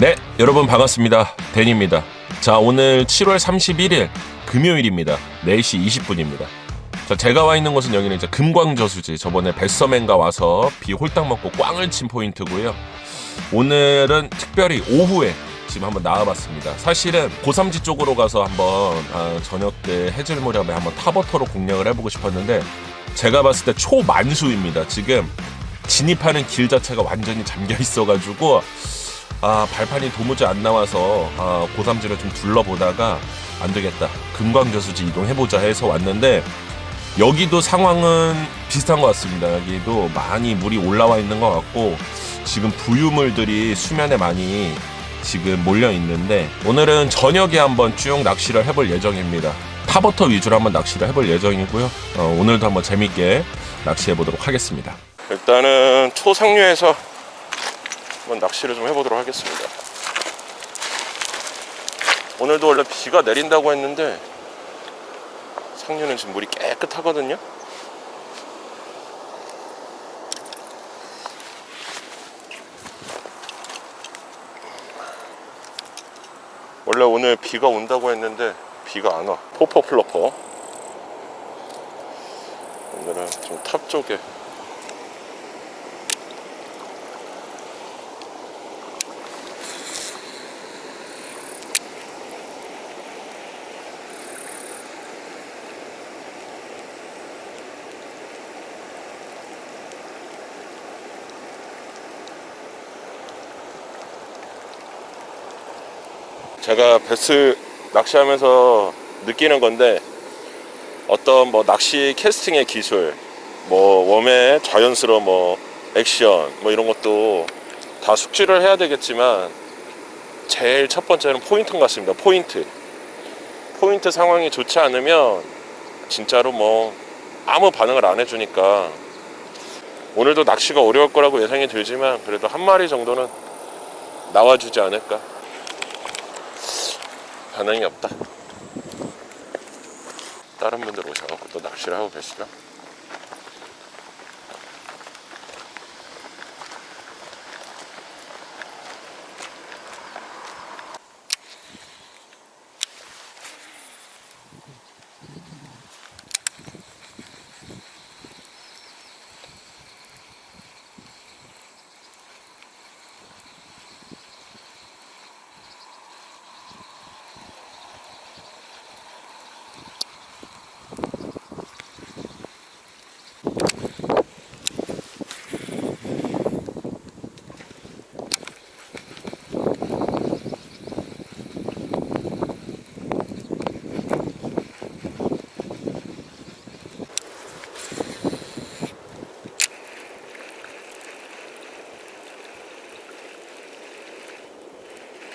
네, 여러분 반갑습니다. 댄입니다. 자, 오늘 7월 31일 금요일입니다. 4시 20분입니다. 자, 제가 와 있는 곳은 여기는 이제 금광저수지. 저번에 뱃서맨과 와서 비 홀딱 먹고 꽝을 친 포인트고요. 오늘은 특별히 오후에 지금 한번 나와봤습니다. 사실은 고삼지 쪽으로 가서 한번 아, 저녁 때 해질 무렵에 한번 타버터로 공략을 해보고 싶었는데 제가 봤을 때 초만수입니다. 지금 진입하는 길 자체가 완전히 잠겨 있어가지고 아 발판이 도무지 안 나와서 아, 고삼지를 좀 둘러보다가 안 되겠다. 금광저수지 이동해보자 해서 왔는데 여기도 상황은 비슷한 것 같습니다. 여기도 많이 물이 올라와 있는 것 같고 지금 부유물들이 수면에 많이 지금 몰려 있는데 오늘은 저녁에 한번 쭉 낚시를 해볼 예정입니다. 타버터 위주로 한번 낚시를 해볼 예정이고요. 어, 오늘도 한번 재밌게 낚시해 보도록 하겠습니다. 일단은 초상류에서 한번 낚시를 좀 해보도록 하겠습니다. 오늘도 원래 비가 내린다고 했는데 상류는 지금 물이 깨끗하거든요. 원래 오늘 비가 온다고 했는데 비가 안 와. 포퍼 플러퍼. 오늘은 좀 탑 쪽에 제가 베스 낚시하면서 느끼는 건데 어떤 뭐 낚시 캐스팅의 기술, 뭐 웜의 자연스러운 뭐 액션 뭐 이런 것도 다 숙지를 해야 되겠지만 제일 첫 번째는 포인트인 것 같습니다. 포인트. 포인트 상황이 좋지 않으면 진짜로 뭐 아무 반응을 안 해주니까 오늘도 낚시가 어려울 거라고 예상이 들지만 그래도 한 마리 정도는 나와주지 않을까 반응이 없다. 다른 분들 오셔갖고 또 낚시를 하고 계시나?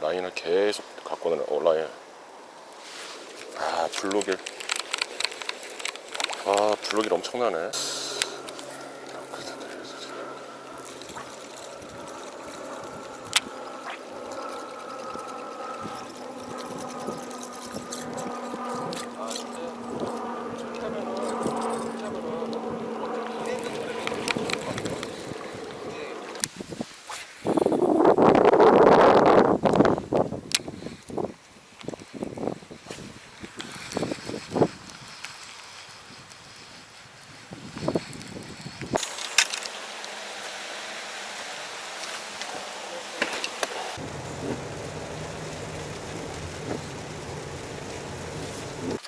라인을 계속 갖고 는 온라인. 아 블루길 아 블루길 엄청나네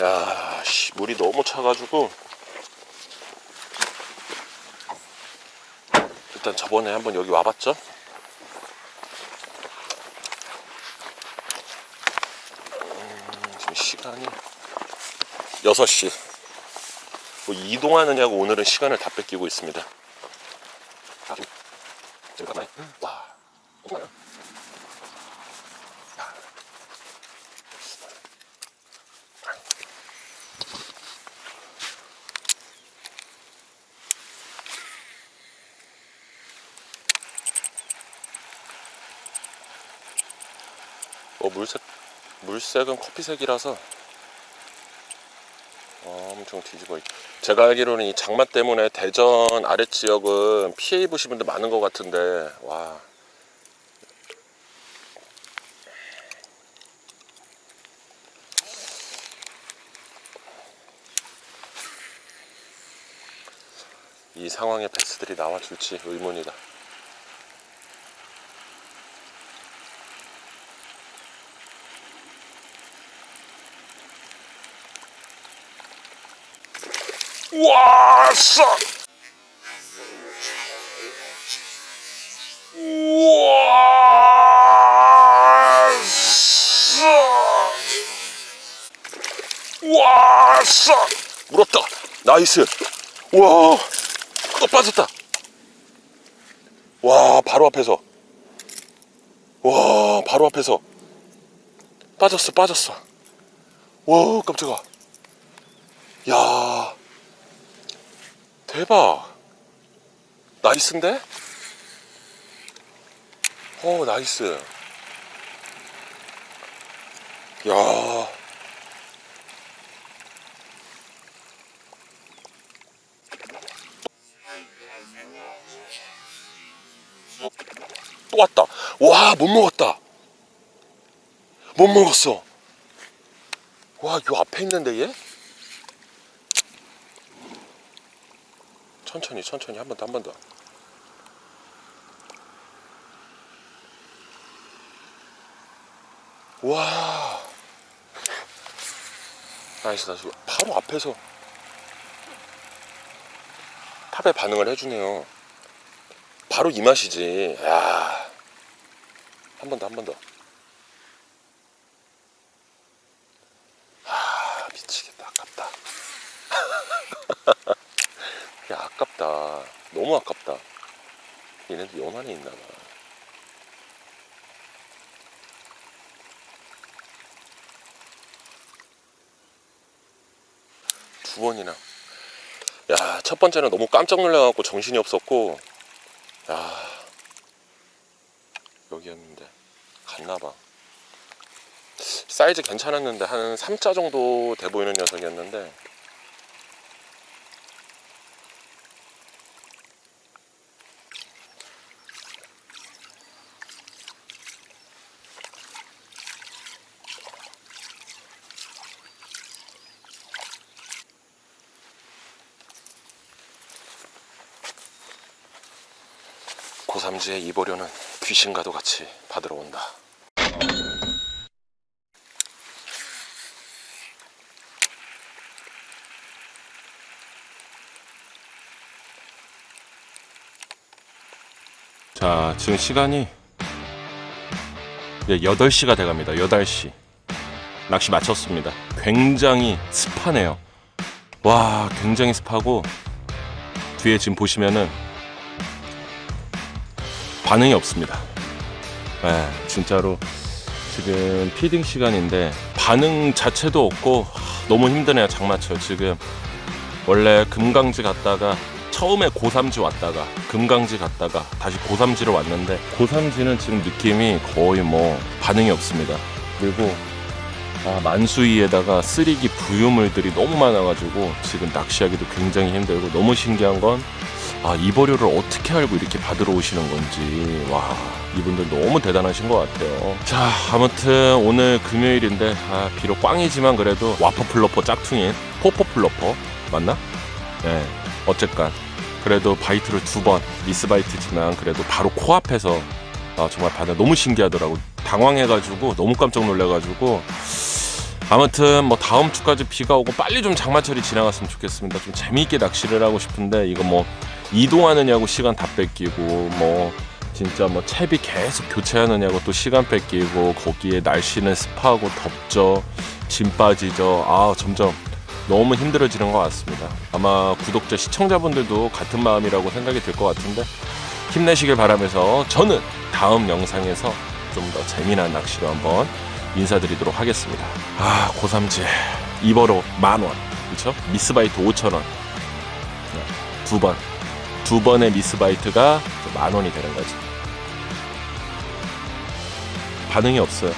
야, 씨, 물이 너무 차가지고. 일단 저번에 한번 여기 와봤죠? 음, 지금 시간이 6시. 뭐 이동하느냐고 오늘은 시간을 다 뺏기고 있습니다. 아, 와 어 물색 물색은 커피색이라서 엄청 뒤집어 있. 제가 알기로는 이 장마 때문에 대전 아래 지역은 피해 입으신 분들 많은 것 같은데 와. 이 상황에 베스들이 나와줄지 의문이다. 와, 싸! 와, 싸! 와, 싸! 물었다. 나이스. 와, 또 빠졌다. 와, 바로 앞에서. 와, 바로 앞에서. 빠졌어, 빠졌어. 와, 깜짝아. 야. 대박. 나이스인데? 어 나이스. 야. 또 왔다. 와 못 먹었다. 못 먹었어. 와 요 앞에 있는데 얘? 천천히 천천히 한 번 더 한 번 더. 와. 나이스 나이스. 바로 앞에서 탑에 반응을 해주네요. 바로 이 맛이지. 야. 한 번 더 한 번 더. 아 미치겠다 아깝다. 야 아깝다. 너무 아깝다. 얘네들 영안에 있나봐. 두 번이나. 야 첫 번째는 너무 깜짝 놀라갖고 정신이 없었고 야 여기였는데 갔나봐. 사이즈 괜찮았는데 한 3자 정도 돼 보이는 녀석이었는데 고삼지의 이보려는 귀신과도 같이 받으러 온다. 자, 지금 시간이 이제 8시가 돼갑니다. 8시. 낚시 마쳤습니다. 굉장히 습하네요. 와, 굉장히 습하고 뒤에 지금 보시면은 반응이 없습니다. 네, 진짜로 지금 피딩 시간인데 반응 자체도 없고 하, 너무 힘드네요. 장마철 지금 원래 금강지 갔다가 처음에 고삼지 왔다가 금강지 갔다가 다시 고삼지로 왔는데 고삼지는 지금 느낌이 거의 뭐 반응이 없습니다. 그리고 아, 만수위에다가 쓰리기 부유물들이 너무 많아가지고 지금 낚시하기도 굉장히 힘들고 너무 신기한 건 아, 이보료를 어떻게 알고 이렇게 받으러 오시는 건지. 와, 이분들 너무 대단하신 것 같아요. 자, 아무튼 오늘 금요일인데, 아, 비록 꽝이지만 그래도 와퍼 플러퍼 짝퉁인 포퍼 플러퍼 맞나? 예, 어쨌건. 그래도 바이트를 두 번, 미스 바이트지만 그래도 바로 코앞에서 아, 정말 받아 너무 신기하더라고. 당황해가지고 너무 깜짝 놀래가지고 아무튼 뭐 다음 주까지 비가 오고 빨리 좀 장마철이 지나갔으면 좋겠습니다. 좀 재미있게 낚시를 하고 싶은데 이거 뭐 이동하느냐고 시간 다 뺏기고 뭐 진짜 뭐 채비 계속 교체하느냐고 또 시간 뺏기고 거기에 날씨는 습하고 덥죠. 짐 빠지죠. 아 점점 너무 힘들어지는 것 같습니다. 아마 구독자 시청자분들도 같은 마음이라고 생각이 들 것 같은데 힘내시길 바라면서 저는 다음 영상에서 좀 더 재미난 낚시로 한번 인사드리도록 하겠습니다. 아 고삼질 입어로 만원. 그쵸? 미스바이트 5천원. 두번. 두 번의 미스바이트가 만 원이 되는 거지. 반응이 없어요.